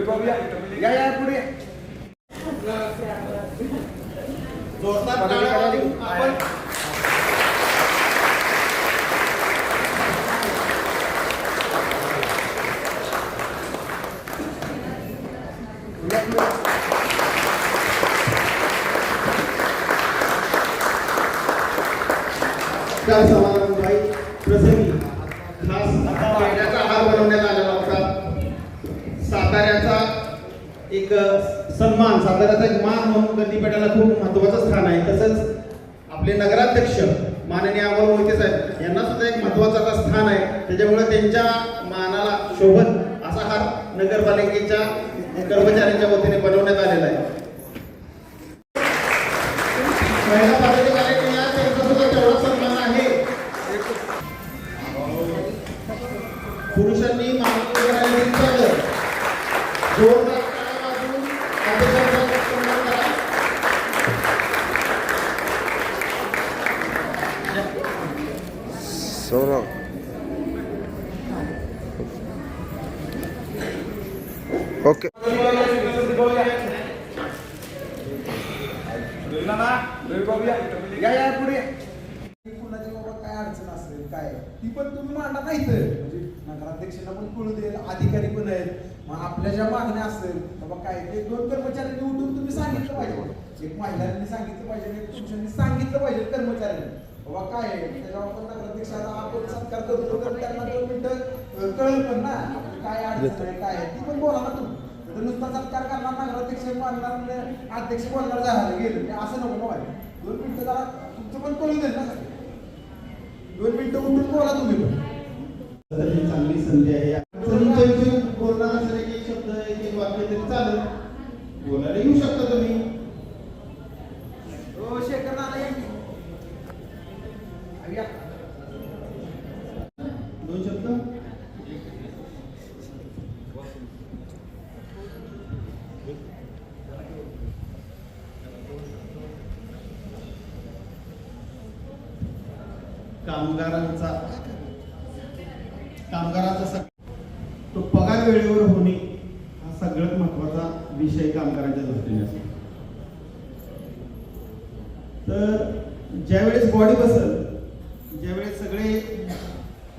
या या पुढे. जोरदार आपण या पुढे. त्या समारंभाई प्रसंगी खास पेढ्याचा हार बनवण्यात आलेला होता साताऱ्याचा एक सन्मान साताऱ्याचा एक मान म्हणून गंदीपेठाला खूप महत्वाचं स्थान आहे. तसंच आपले नगराध्यक्ष माननीय अमोल मोहिते साहेब यांना सुद्धा एक महत्वाचं स्थान आहे. त्याच्यामुळे त्यांच्या मानाला शोभत असा हा नगरपालिकेच्या कर्मचाऱ्यांच्या वतीने बनवण्यात आलेला आहे. अध्यक्षांना पण कळू देईल अधिकारी पण आहेत. मग आपल्या ज्या मागण्या असेल बाबा काय ते दोन कर्मचाऱ्यांनी उठून तुम्ही सांगितलं पाहिजे. एक महिलांनी सांगितलं पाहिजे एक पुरुषांनी सांगितलं पाहिजे कर्मचाऱ्यांनी. बाबा काय आहे त्याच्यावर आपण नगराध्यक्षाला आपण सत्कार करतो तर त्यांना दोन मिनिटं कळेल पण ना काय अडचण आहे काय आहे ती पण बोला ना तुम्ही. तर नुसता सत्कार करणार नगराध्यक्ष मानणार अध्यक्ष बोलणार झालं गेलं. ते असं नको ना व्हायला. दोन मिनिटं जरा तुमचं पण कळू देईल ना. दोन मिनिटं उठून बोला तुम्ही पण. चांगली संधी आहे. बोलणार असेल एक एक शब्द एक एक वाक्य तरी चालेल. बोलायला येऊ शकता तुम्ही. हो. दोन शब्द? कामगारांचा कामगाराचा सग तो पगार वेळेवर होणे हा सगळ्यात महत्त्वाचा विषय कामगारांच्या दृष्टीने असतो. तर ज्यावेळेस बॉडी बसल ज्यावेळेस सगळे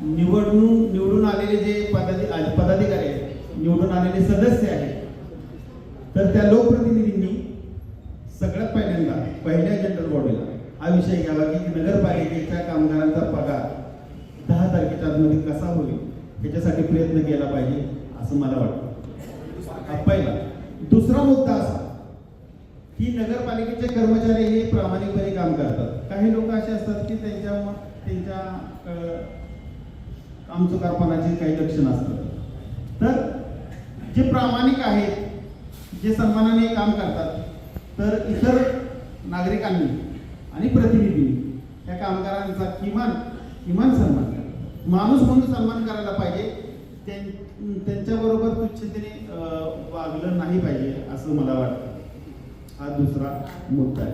निवडून निवडून आलेले जे पदाधिकारी पदाधिकारी आहेत निवडून आलेले सदस्य आहेत तर त्या लोकप्रतिनिधींनी सगळ्यात पहिल्यांदा पहिल्या जनरल बॉडीला हा विषय घ्यावा की नगरपालिकेच्या कामगारांचा पगार दहा कसा होईल याच्यासाठी प्रयत्न केला पाहिजे असं मला वाटतं. पहिला. दुसरा मुद्दा असा की नगरपालिकेचे कर्मचारी हे प्रामाणिकपणे काम करतात. काही लोक असे असतात की त्यांच्या त्यांच्या अं, कामचुकारपणाचे काही लक्षण असतात. तर जे प्रामाणिक आहेत जे सन्मानाने काम करतात तर इतर नागरिकांनी आणि प्रतिनिधींनी त्या कामगारांचा किमान किमान सन्मान करा. माणूस म्हणून सन्मान करायला पाहिजे. त्यां- त्यांच्याबरोबर तुच्छतेने वागलं नाही पाहिजे असं मला वाटतं. हा दुसरा मुद्दा आहे.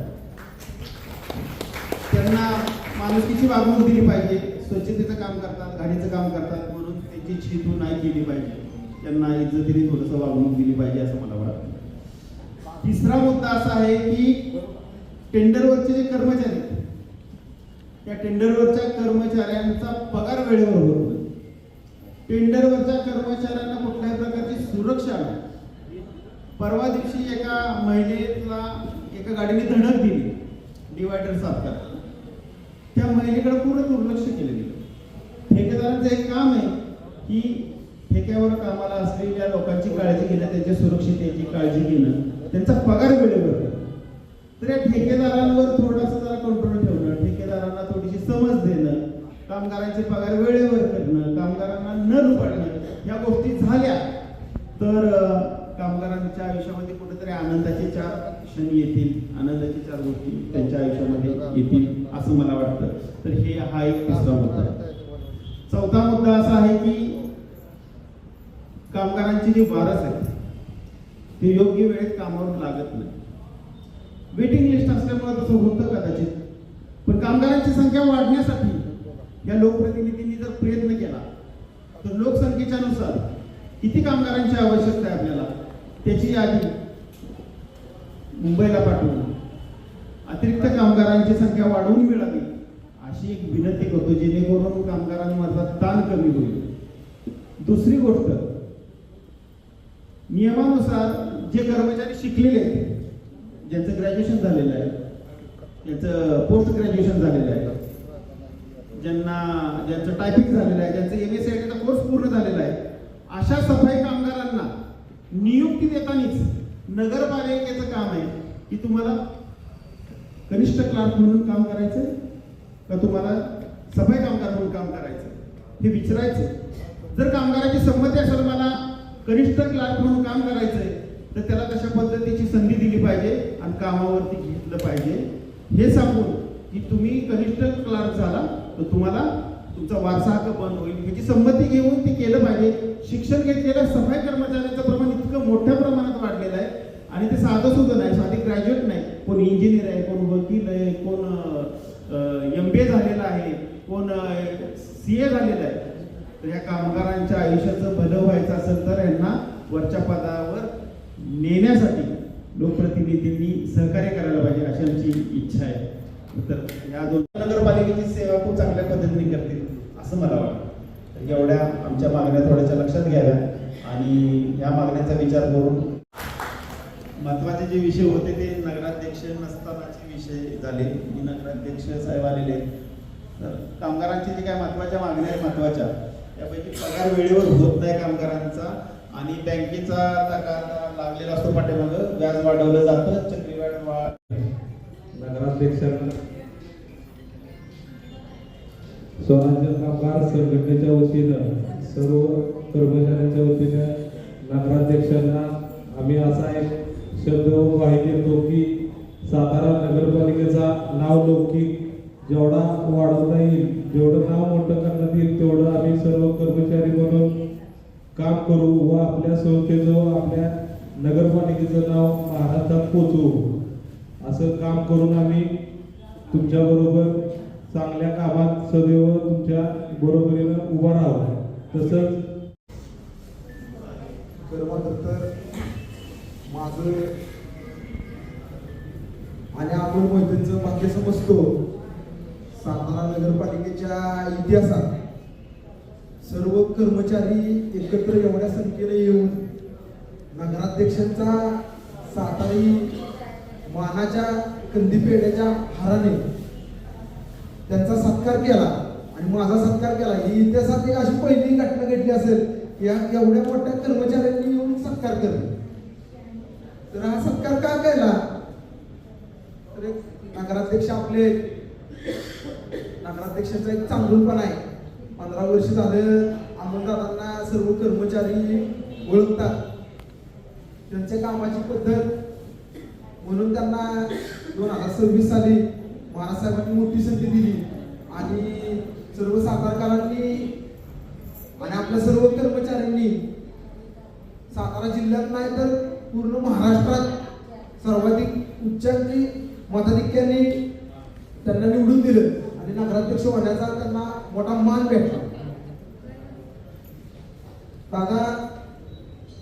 त्यांना माणुसकीची वागणूक दिली पाहिजे. स्वच्छतेचं काम करतात गाडीचं काम करतात म्हणून त्यांची छितू नाही केली पाहिजे. त्यांना इज्जतीने थोडंसं वागणूक दिली पाहिजे असं मला वाटतं. तिसरा मुद्दा असा आहे की टेंडरवरचे जे कर्मचारी त्या टेंडरवरच्या कर्मचाऱ्यांचा पगार वेळेवर होत नाही. टेंडरवरच्या कर्मचाऱ्यांना कुठल्याही प्रकारची सुरक्षा नाही. परवा दिवशी एका महिलेला एका गाडीने धडक दिली डिवायडर साफ करा त्या महिलेकडे पूर्ण दुर्लक्ष केलं गेलं. ठेकेदारांचं एक काम आहे की ठेक्यावर कामाला असलेल्या लोकांची काळजी घेणं त्यांच्या सुरक्षिततेची काळजी घेणं त्यांचा पगार वेळेवर तर या ठेकेदारांवर थोडासा जरा कंट्रोल ठेवणं ठेकेदारांना थोडीशी समज देणं कामगारांचे पगार वेळेवर करणं कामगारांना न लुबाडणं या गोष्टी झाल्या तर कामगारांच्या आयुष्यामध्ये कुठेतरी आनंदाचे चार क्षण येतील. आनंदाचे चार गोष्टी त्यांच्या आयुष्यामध्ये येतील असं मला वाटतं. तर हे हा एक तिसरा मुद्दा आहे. चौथा मुद्दा असा आहे की कामगारांची जी वारस आहे ते योग्य वेळेत कामावर लागत नाही. वेटिंग लिस्ट असल्यामुळे तसं होतं कदाचित. पण कामगारांची संख्या वाढण्यासाठी या लोकप्रतिनिधींनी जर प्रयत्न केला तर लोकसंख्येच्या नुसार किती कामगारांची आवश्यकता आहे आपल्याला त्याची यादी मुंबईला पाठवून. अतिरिक्त कामगारांची संख्या वाढवून मिळावी अशी एक विनंती करतो जेणेकरून कामगारांमधला ताण कमी होईल. दुसरी गोष्ट नियमानुसार जे कर्मचारी शिकलेले आहेत ज्यांचं ग्रॅज्युएशन झालेलं आहे ज्यांचं पोस्ट ग्रॅज्युएशन झालेलं आहे ज्यांना ज्यांचं टायपिंग झालेलं आहे ज्यांचं एम एस चा कोर्स पूर्ण झालेला आहे अशा सफाई कामगारांना नियुक्ती देतानीच नगरपालिकेचं काम आहे की तुम्हाला कनिष्ठ क्लार्क म्हणून काम करायचं का तुम्हाला सफाई कामगार म्हणून काम करायचं हे विचारायचं जर कामगाराची संमती असेल मला कनिष्ठ क्लार्क म्हणून काम करायचंय तर त्याला कशा पद्धतीची संधी दिली पाहिजे आणि कामावरती घेतलं पाहिजे हे सांगून की तुम्ही कनिष्ठ क्लार्क झाला तर तुम्हाला तुमचा वारसा हक्क बंद होईल. ह्याची संमती घेऊन ते केलं पाहिजे. शिक्षण घेतलेल्या सफाई कर्मचाऱ्यांचं प्रमाण इतकं मोठ्या प्रमाणात वाढलेलं आहे आणि ते साधं सुद्धा नाही साधी ग्रॅज्युएट नाही. कोण इंजिनियर आहे कोण वकील आहे कोण एम बी ए झालेला आहे कोण सी ए झालेला आहे. तर या कामगारांच्या आयुष्याचं भलं व्हायचं असेल तर यांना वरच्या पदावर नेण्यासाठी लोकप्रतिनिधींनी सहकार्य करायला पाहिजे अशी आमची इच्छा आहे. तर या दोन नगरपालिकेची सेवा खूप चांगल्या पद्धतीने करतील असं मला वाटतं. एवढ्या आमच्या मागण्या थोड्याशा लक्षात घ्याव्या आणि या मागण्याचा विचार करून महत्त्वाचे जे विषय होते ते नगराध्यक्ष नसतानाचे विषय झाले. मी नगराध्यक्ष साहेब आलेले आहेत. तर कामगारांची जे काय महत्त्वाच्या मागण्या आहेत महत्त्वाच्या त्यापैकी पगार वेळेवर होत नाही कामगारांचा. आणि बँकेचा लागलेला असतो पाठीमाग व्याज वाढवलं जातं चक्रीवाढ वाढ नगराध्यक्षांना स्वराज्य कामगार संघटनेच्या वतीनं सर्व कर्मचाऱ्यांच्या वतीनं नगराध्यक्षांना आम्ही असा एक शब्द माहिती देतो की सातारा नगरपालिकेचा नाव लौकिक जेवढा वाढवता येईल जेवढं नाव मोठं करण्यात येईल तेवढं आम्ही सर्व कर्मचारी म्हणून काम करू व आपल्या संस्थेचं आपल्या नगरपालिकेचं नाव महाराष्ट्रात पोचवू. असं काम करून आम्ही तुमच्या बरोबर चांगल्या कामात सदैव तुमच्या बरोबरीनं उभा राहू तसंच मात्र तर माझं आणि आपण मैत्रीचं वाक्य समजतो. सातारा नगरपालिकेच्या इतिहासात सर्व कर्मचारी एकत्र एवढ्या संख्येने येऊन नगराध्यक्षांचा सातारी मानाच्या कंदीपेढ्याच्या हाराने त्यांचा सत्कार केला आणि माझा सत्कार केला. ही इतिहासात एक अशी पहिली घटना घडली असेल या एवढ्या मोठ्या कर्मचाऱ्यांनी येऊन सत्कार करणे तर हा सत्कार का केला? तर एक नगराध्यक्ष आपले नगराध्यक्षांचा एक चांगलंपण आहे. पंधरा वर्ष झालं अंमलदारांना सर्व कर्मचारी ओळखतात. त्यांच्या कामाची पद्धत. म्हणून त्यांना दोन हजार सव्वीस साली महाराजसाहेबांनी मोठी संधी दिली. आणि सर्व सातारकरांनी आणि आपल्या सर्व कर्मचाऱ्यांनी सातारा जिल्ह्यात नाही तर पूर्ण महाराष्ट्रात सर्वाधिक उच्चांकी मताधिक्याने त्यांना निवडून दिलं. आणि नगराध्यक्ष होण्याचा मोठा मान भेटला. दादा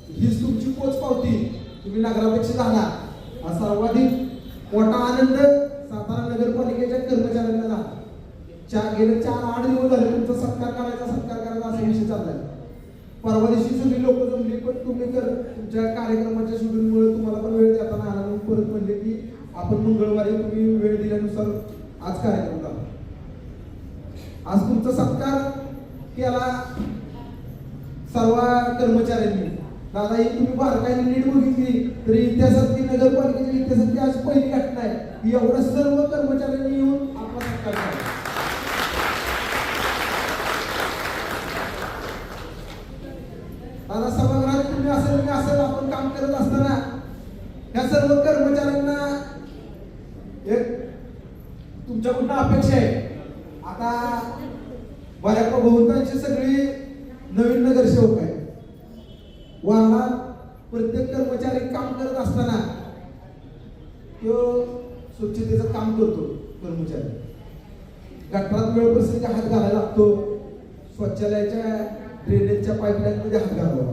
हीच तुमची पोच पावती. तुम्ही नगरापेक्षा झाला. हा सर्वाधिक मोठा आनंद सातारा नगरपालिकेच्या कर्मचाऱ्यांना झाला. चार गेले चार आठ दिवस झाले तुमचा सत्कार करायचा सत्कार करायचा असा विषय चाललाय. परवा दिवशी सगळी लोक जमली पण तुम्ही तर तुमच्या कार्यक्रमाच्या शेड्यूलमुळे तुम्हाला पण वेळ देताना आला म्हणून परत म्हणले की आपण मंगळवारी तुम्ही वेळ दिल्यानुसार आज कार्यक्रम झाला आज तुमचा सत्कार केला सर्व कर्मचाऱ्यांनी. दादा ही तुम्ही बारकाईने नीट बघितली तरी इतिहासातली नगरपालिकेच्या इतिहासातली आज पहिली घटना आहे. की एवढ्या सर्व कर्मचाऱ्यांनी येऊन आपला सत्कार केला. दादा सभागृहात तुम्ही असेल मी असेल आपण काम करत असताना या सर्व कर्मचाऱ्यांना एक तुमच्याकडून अपेक्षा आहे. आता बऱ्या बहुतांशी सगळी नवीन नगरसेवक आहे वाहनात प्रत्येक कर्मचारी काम करत असताना तो स्वच्छतेचं काम करतो कर्मचारी. गटारात वेळप्रसंगी हात घालायला लागतो. स्वच्छालयाच्या ड्रेनेजच्या पाईपलाईन मध्ये हात घालावा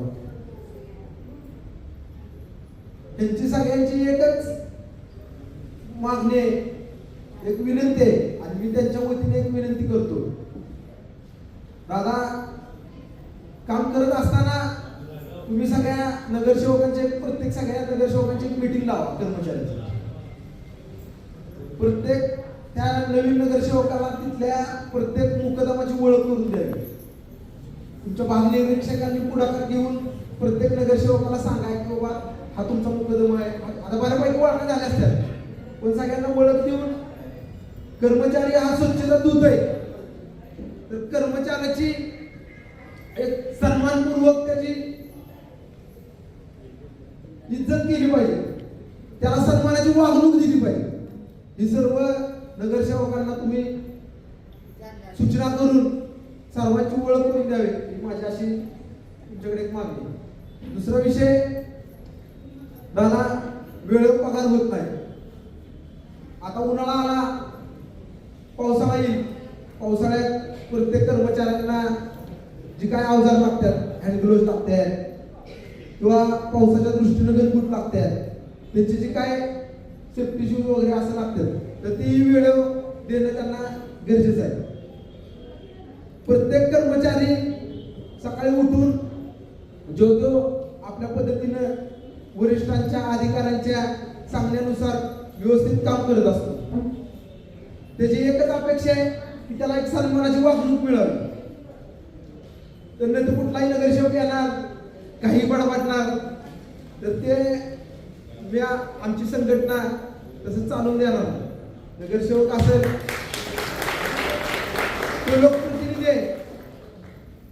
त्यांची सगळ्यांची एकच मागणी आहे. एक विनंती आहे आणि मी त्यांच्या वतीने एक विनंती करतो. दादा काम करत असताना तुम्ही सगळ्या नगरसेवकांचे प्रत्येक सगळ्या नगरसेवकांची एक मिटिंग लावा कर्मचाऱ्यांची. प्रत्येक त्या नवीन नगरसेवकाला तिथल्या प्रत्येक मुकदमाची ओळख करून द्यावी. तुमच्या भाग निरीक्षकांनी पुढाकार घेऊन प्रत्येक नगरसेवकाला सांगा की बाबा हा तुमचा मुकदमा आहे. आता बऱ्यापैकी ओळख झाल्या असतात पण सगळ्यांना ओळख देऊन कर्मचारी हा स्वच्छता दूत आहे. तर कर्मचाऱ्याची एक सन्मानपूर्वक त्याची इज्जत केली पाहिजे. त्याला सन्मानाची वागणूक दिली पाहिजे. ही सर्व नगरसेवकांना तुम्ही सूचना करून सर्वांची ओळख करून द्यावी ही माझी अशी तुमच्याकडे एक मागणी दुसरा विषय दादा वेळेवर पगार होत नाही. आता उन्हाळा आला पावसाळा येईल. पावसाळ्यात प्रत्येक कर्मचाऱ्यांना जी काय अवजार लागतात हँड ग्लोव्ह लागतात किंवा पावसाच्या दृष्टीनं गणबूट लागतात त्यांची जी काय सेफ्टी शूज वगैरे असं लागतात तर ती वेळ देणं त्यांना गरजेचं आहे. प्रत्येक कर्मचारी सकाळी उठून जो जो आपल्या पद्धतीनं वरिष्ठांच्या अधिकाऱ्यांच्या सांगण्यानुसार व्यवस्थित काम करत असतो. त्याची एकच अपेक्षा आहे की त्याला एक सन्मानाची वागणूक मिळावी. तर नाही तर कुठलाही नगरसेवक येणार काही बडबडणार तर ते मी आमची संघटना तसं चालून देणार. नगरसेवक असेल तो लोकप्रतिनिधी आहे.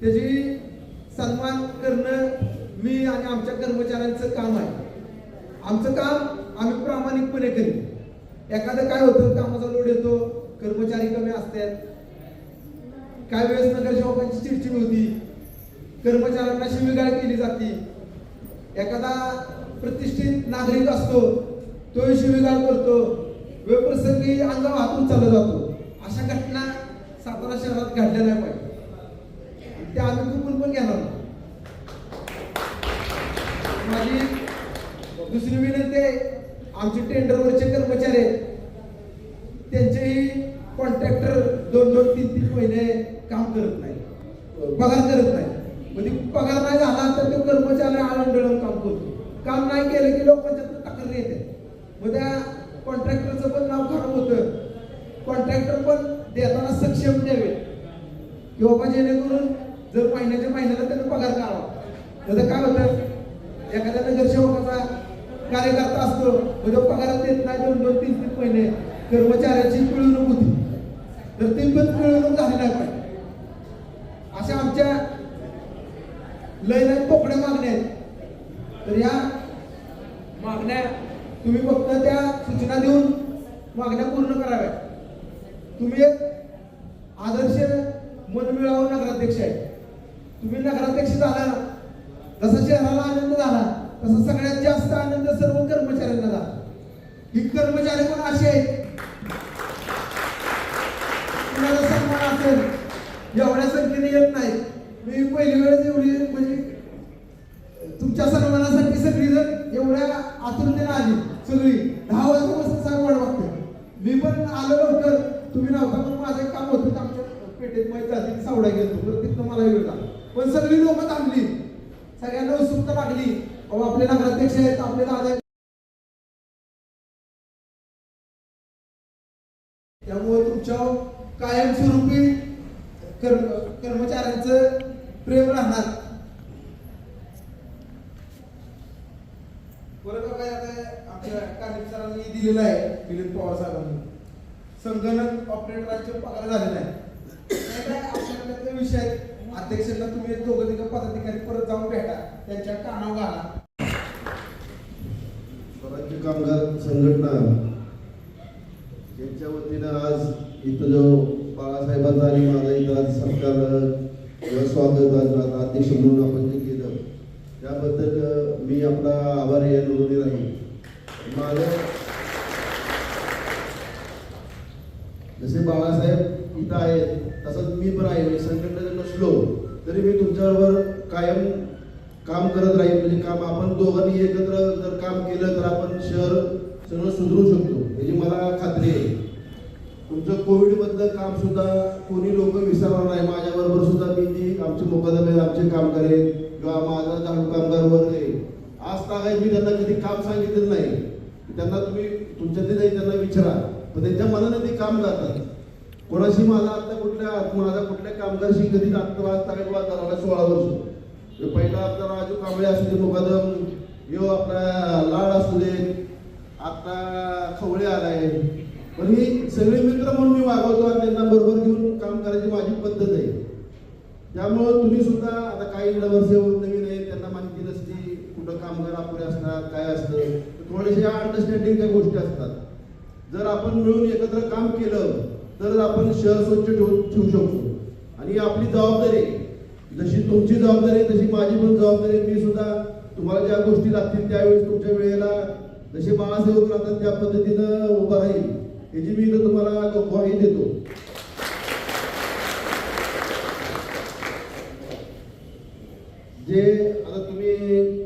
त्याची सन्मान करणं मी आणि आमच्या कर्मचाऱ्यांचं काम आहे. आमचं काम आम्ही प्रामाणिकपणे करीन एखादं काय होतं कामाचा लोड येतो कर्मचारी कमी असतात. काय वेळेस नगरसेवकांची चिडचिड होती. कर्मचाऱ्यांना शिवीगाळ केली जाते. एखादा प्रतिष्ठित नागरिक असतो तो शिवीगाळ करतो. वेप्रसंगी अंगावर हातून चालला जातो. अशा घटना सातारा शहरात घडल्या नाही पाहिजे. त्या आम्ही चुकून पण घेणार माझी दुसरी विनंती आहे आमचे टेंडरवरचे कर्मचारी आहेत त्यांचेही कॉन्ट्रॅक्टर दोन तीन तीन महिने काम करत नाही. पगार करत नाही. म्हणजे पगार नाही झाला तर तो कर्मचारी आळंडळून काम करतो. काम नाही केलं की लोकांच्या तक्रार येते. मग त्या कॉन्ट्रॅक्टरचं पण नाव खराब होतं. कॉन्ट्रॅक्टर पण देताना सक्षम द्यावे की बाबा जेणेकरून जर महिन्याच्या महिन्याला त्यानं पगार करावा त्याचं काय होतं? एखाद्या नगरसेवकाचा कार्यकर्ता असतो. म्हणजे तो पगार देत नाही. दोन दोन तीन तीन महिने कर्मचाऱ्याची पिळवणूक होती. तर ती पण पिळवणूक झाली पाहिजे अशा आमच्या लय पोकड्या मागण्या आहेत. तर या मागण्या तुम्ही फक्त त्या सूचना देऊन मागण्या पूर्ण कराव्या तुम्ही एक आदर्श मनमिळावू नगराध्यक्ष आहे तुम्ही नगराध्यक्ष झाला जसा शहराला आनंद झाला तसा सगळ्यात जास्त आनंद सर्व कर्मचाऱ्यांना झाला ही कर्मचारी पण असे आहेत कुणाला सन्मान असेल एवढ्या संख्येने येत नाही मी पहिली वेळेस एवढी म्हणजे तुमच्या सन्मानासाठी सगळी जण एवढ्या आतुरतेने आली. सगळी. दहा वाजतापासून सांग वाट वाटते मी पण आलो लवकर. तुम्ही नव्हता पण माझं काम होतं आमच्या पेटेत माहीत झाली सावडा गेलो तर तिथनं मला वेळ झाला. पण सगळी लोक थांबली सगळ्यांना उत्सुकता लागली अहो आपले नगराध्यक्ष आहेत आपले दादा आहेत. त्यामुळे तुमच्या कायमस्वरूपी कर्म कर्मचाऱ्यांचं प्रेम राहणार बरं काय आता आमच्या कानिप सरांनी दिलेलं आहे दिलीप पवार साहेबांनी संगणक ऑपरेटरांचे पगार झाले नाही काय विषय आहेत. अध्यक्षांना तुम्ही एक दोघं तिघं पदाधिकारी परत जाऊन भेटा त्यांच्या कानावर घाला. स्वराज्य कामगार संघटना यांच्या वतीनं आज इथं जो बाळासाहेबांचा आणि माझा इथं आज सत्कार स्वागत आज अध्यक्ष म्हणून आपण जे केलं त्याबद्दल मी आपला आभारी या दोन्ही राहील माझं जसे बाळासाहेब इथं आहेत तसंच मी पण आहे. म्हणजे मी संघटनेत नसलो तरी मी तुमच्याबरोबर कायम काम करत राहील म्हणजे काम आपण दोघांनी एकत्र जर काम केलं तर आपण शहर सगळं सुधरू शकतो. याची मला खात्री आहे. तुमचं कोविडमधलं काम सुद्धा कोणी लोक विसरणार नाही. माझ्याबरोबर सुद्धा मी ती आमचे मुकादमे आमचे काम करेन किंवा माझा झाडू कामगार वर्ग आहे. आज तागाय मी त्यांना कधी काम सांगितलं नाही. त्यांना तुम्ही तुमच्यातले नाही त्यांना विचारा. पण त्यांच्या मनाने ते काम करतात कोणाशी माझा आता कुठल्या माझा कुठल्या कामगारशी कधी आत्ता आज तागायत वाद झाला सोळा वर्ष. पहिला आपला राजू कांबळे असू दे मुकादम यो आपला लाड असू दे आता खवळे आलाय. पण ही सगळे मित्र म्हणून मी वागवतो आणि त्यांना बरोबर घेऊन काम करायची माझी पद्धत आहे. त्यामुळं तुम्ही सुद्धा आता काही नगरसेवक कामगार अपुरे असतात काय असतं तर अंडरस्टँडिंग अंडरस्टँडिंगच्या गोष्टी असतात. जर आपण मिळून एकत्र काम केलं तर आपण शहर स्वच्छ ठेवू ठेवू शकतो. आणि आपली जबाबदारी जशी तुमची जबाबदारी तशी माझी पण जबाबदारी मी सुद्धा तुम्हाला ज्या गोष्टी लागतील त्यावेळेस तुमच्या वेळेला जसे बाळासेवक राहतात त्या पद्धतीनं उभं राहील. याची मी इथं तुम्हाला ग्वाही देतो. जे आता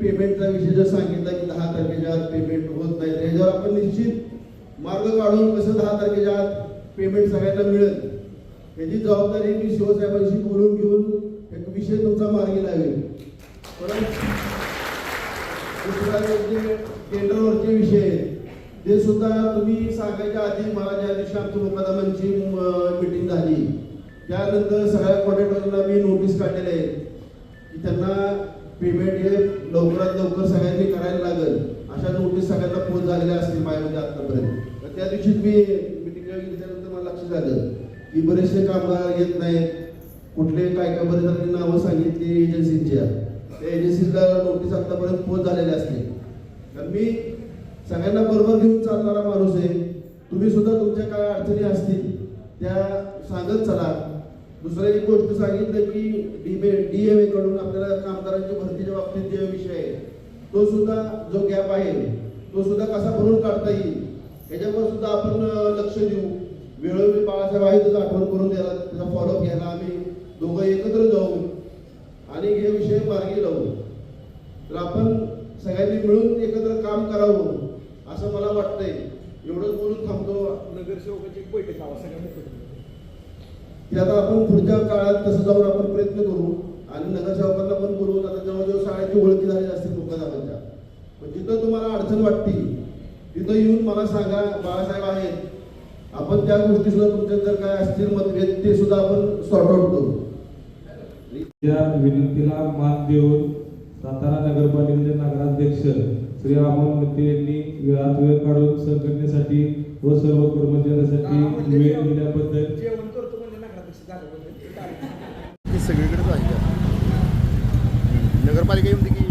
पेमेंटचा विषय जर सांगितला की दहा तारखेच्या आत पेमेंट होत नाही त्याच्यावर आपण निश्चित मार्ग काढून कसं दहा तारखेच्या आत पेमेंट सगळ्यांना मिळेल याची जबाबदारी मी शिवसाहेबांशी बोलून घेऊन एक विषय तुमचा मार्गी लावेल. जे टेंडरवरचे विषय आहेत ते सुद्धा तुम्ही सांगायच्या आधी मला ज्या दिवशी आमची मुकादमांची मिटिंग झाली. त्यानंतर सगळ्या कॉन्ट्रॅक्टरला मी नोटीस काढलेले आहे की त्यांना पेमेंट हे लवकरात लवकर सगळ्यांनी करायला लागेल. अशा नोटीस सगळ्यांना पोच झालेल्या असतील माझ्यामध्ये आतापर्यंत तर त्या दिवशी मी मिटिंगला घेतल्यानंतर मला लक्षात आलं की बरेचसे कामगार येत नाहीत. कुठले काय काय बरेच नावं सांगितली एजन्सीच्या त्या एजन्सीला नोटीस आतापर्यंत पोच झालेल्या असते तर मी सगळ्यांना बरोबर घेऊन चालणारा माणूस आहे. तुम्ही सुद्धा तुमच्या काय अडचणी असतील त्या सांगत चला. दुसरं एक गोष्ट सांगितलं की डीबे डीएमए कडून आपल्याला कामगारांच्या भरतीच्या बाबतीत जे विषय आहे तो सुद्धा जो गॅप आहे तो सुद्धा कसा भरून काढता येईल याच्यावर सुद्धा आपण लक्ष देऊ. वेळोवेळी बाळासाहेब आहेतच आठवण करून द्यायला त्याचा फॉलोअप घ्यायला आम्ही दोघं एकत्र जाऊ आणि हे विषय मार्गी लावू. तर आपण सगळ्यांनी मिळून एकत्र काम करावं असं मला वाटतंय. एवढंच बोलून थांबतो. नगरसेवकाची बैठक आवा सगळ्यांनी की आता आपण पुढच्या काळात तसं जाऊन आपण प्रयत्न करू आणि नगरसेवकांना पण बोलवून आता जवळजवळ शाळेची ओळखी झाली असतील मुकादमांच्या पण जिथं तुम्हाला अडचण वाटते तिथं येऊन मला सांगा बाळासाहेब आहेत. आपण त्या गोष्टी सुद्धा तुमच्या जर काय असतील मतभेद ते सुद्धा आपण सॉर्ट आउट करू. या विनंतीला मान देऊन सातारा नगरपालिकेचे नगराध्यक्ष श्री अमोल मते यांनी वेळात वेळ काढून संघटनेसाठी व सर्व कर्मचाऱ्यांसाठी वेळ दिल्याबद्दल जेवण करतो म्हणजे नगराध्यक्ष झालं म्हणजे ती सगळीकडेच आहे. नगरपालिका येऊन की